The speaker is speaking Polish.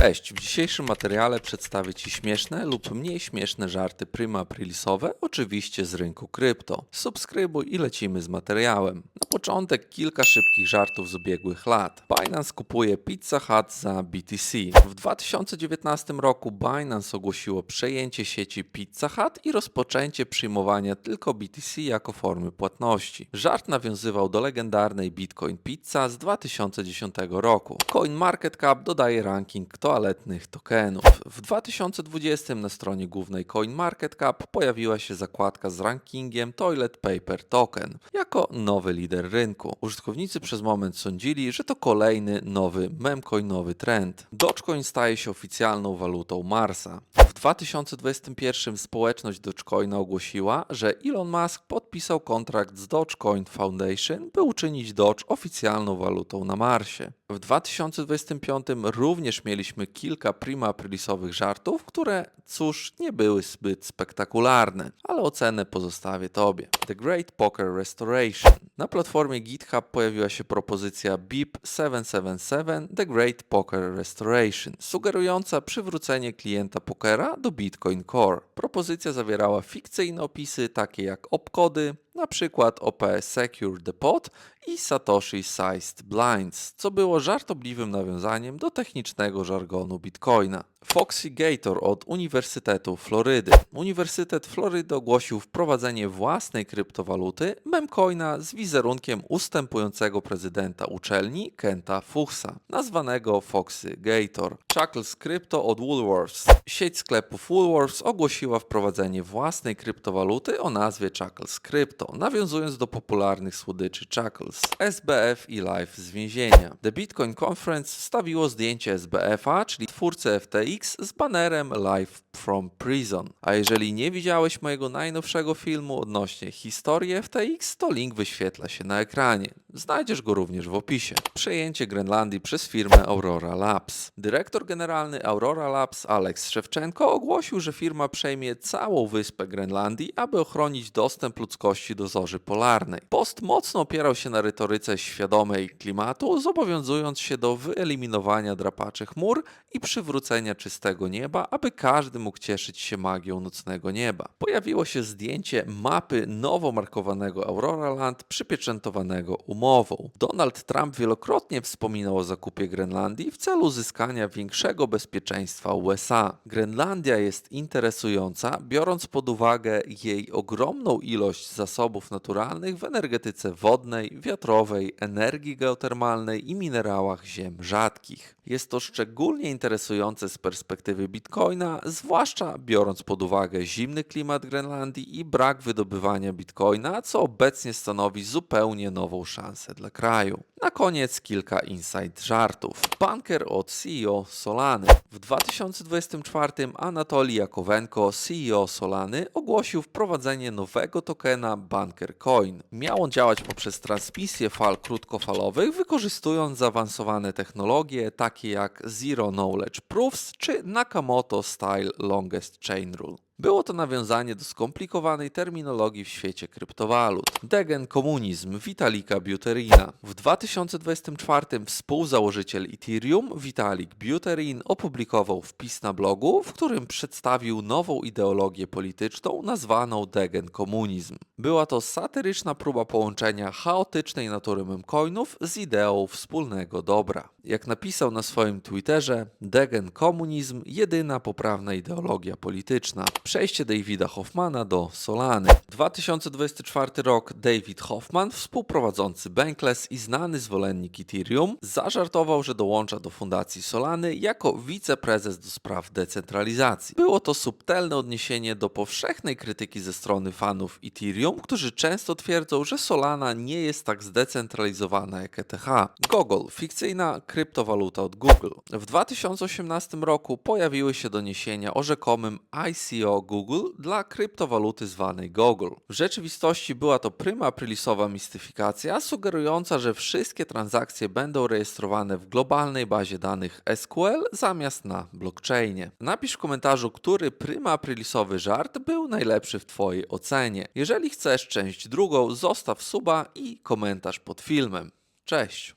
Cześć, w dzisiejszym materiale przedstawię Ci śmieszne lub mniej śmieszne żarty prima aprilisowe, oczywiście z rynku krypto. Subskrybuj i lecimy z materiałem. Na początek kilka szybkich żartów z ubiegłych lat. Binance kupuje Pizza Hut za BTC. W 2019 roku Binance ogłosiło przejęcie sieci Pizza Hut i rozpoczęcie przyjmowania tylko BTC jako formy płatności. Żart nawiązywał do legendarnej Bitcoin Pizza z 2010 roku. CoinMarketCap dodaje ranking toaletnych tokenów. W 2020 na stronie głównej CoinMarketCap pojawiła się zakładka z rankingiem Toilet Paper Token jako nowy lider rynku. Użytkownicy przez moment sądzili, że to kolejny nowy memcoinowy trend. Dogecoin staje się oficjalną walutą Marsa. W 2021 społeczność Dogecoina ogłosiła, że Elon Musk podpisał kontrakt z Dogecoin Foundation, by uczynić Doge oficjalną walutą na Marsie. W 2025 również mieliśmy kilka prima aprilisowych żartów, które cóż nie były zbyt spektakularne, ale ocenę pozostawię Tobie. The Great Poker Restoration. Na platformie GitHub pojawiła się propozycja BIP 777 The Great Poker Restoration, sugerująca przywrócenie klienta pokera do Bitcoin Core. Propozycja zawierała fikcyjne opisy takie jak opkody, na przykład OP Secure Depot i Satoshi Sized Blinds, co było żartobliwym nawiązaniem do technicznego żargonu Bitcoina. Foxy Gator od Uniwersytetu Florydy. Uniwersytet Florydy ogłosił wprowadzenie własnej kryptowaluty memcoina z wizerunkiem ustępującego prezydenta uczelni Kenta Fuchsa, nazwanego Foxy Gator. Chuckles Crypto od Woolworths. Sieć sklepów Woolworths ogłosiła wprowadzenie własnej kryptowaluty o nazwie Chuckles Crypto, nawiązując do popularnych słodyczy Chuckles. SBF i Live z więzienia. The Bitcoin Conference wstawiło zdjęcie SBF-a, czyli twórcy FTX, z banerem Live from Prison. A jeżeli nie widziałeś mojego najnowszego filmu odnośnie historii FTX, to link wyświetla się na ekranie. Znajdziesz go również w opisie. Przejęcie Grenlandii przez firmę Aurora Labs. Dyrektor generalny Aurora Labs Alex Szewczenko ogłosił, że firma przejmie całą wyspę Grenlandii, aby ochronić dostęp ludzkości do zorzy polarnej. Post mocno opierał się na retoryce świadomej klimatu, zobowiązując się do wyeliminowania drapaczy chmur i przywrócenia czystego nieba, aby każdy mógł cieszyć się magią nocnego nieba. Pojawiło się zdjęcie mapy nowo markowanego Aurora Land przypieczętowanego umową. Donald Trump wielokrotnie wspominał o zakupie Grenlandii w celu uzyskania większego bezpieczeństwa USA. Grenlandia jest interesująca, biorąc pod uwagę jej ogromną ilość zasobów naturalnych w energetyce wodnej, wiatrowej, energii geotermalnej i minerałach ziem rzadkich. Jest to szczególnie interesujące z perspektywy bitcoina, zwłaszcza biorąc pod uwagę zimny klimat Grenlandii i brak wydobywania bitcoina, co obecnie stanowi zupełnie nową szansę dla kraju. Na koniec kilka inside żartów. Banker od CEO Solany. W 2024 Anatolii Jakowenko, CEO Solany, ogłosił wprowadzenie nowego tokena Banker Coin. Miał on działać poprzez transmisję fal krótkofalowych, wykorzystując zaawansowane technologie takie jak Zero Knowledge Proofs czy Nakamoto Style Longest Chain Rule. Było to nawiązanie do skomplikowanej terminologii w świecie kryptowalut. Degen komunizm Vitalika Buterina. W 2024 współzałożyciel Ethereum Vitalik Buterin opublikował wpis na blogu, w którym przedstawił nową ideologię polityczną nazwaną Degen komunizm. Była to satyryczna próba połączenia chaotycznej natury memcoinów z ideą wspólnego dobra. Jak napisał na swoim Twitterze, Degen komunizm jedyna poprawna ideologia polityczna. Przejście Davida Hoffmana do Solany. 2024 rok David Hoffman, współprowadzący Bankless i znany zwolennik Ethereum, zażartował, że dołącza do fundacji Solany jako wiceprezes do spraw decentralizacji. Było to subtelne odniesienie do powszechnej krytyki ze strony fanów Ethereum, którzy często twierdzą, że Solana nie jest tak zdecentralizowana jak ETH. Gogol, fikcyjna kryptowaluta od Google. W 2018 roku pojawiły się doniesienia o rzekomym ICO Google dla kryptowaluty zwanej Google. W rzeczywistości była to prima aprilisowa mistyfikacja, sugerująca, że wszystkie transakcje będą rejestrowane w globalnej bazie danych SQL zamiast na blockchainie. Napisz w komentarzu, który prima aprilisowy żart był najlepszy w Twojej ocenie. Jeżeli chcesz część drugą, zostaw suba i komentarz pod filmem. Cześć!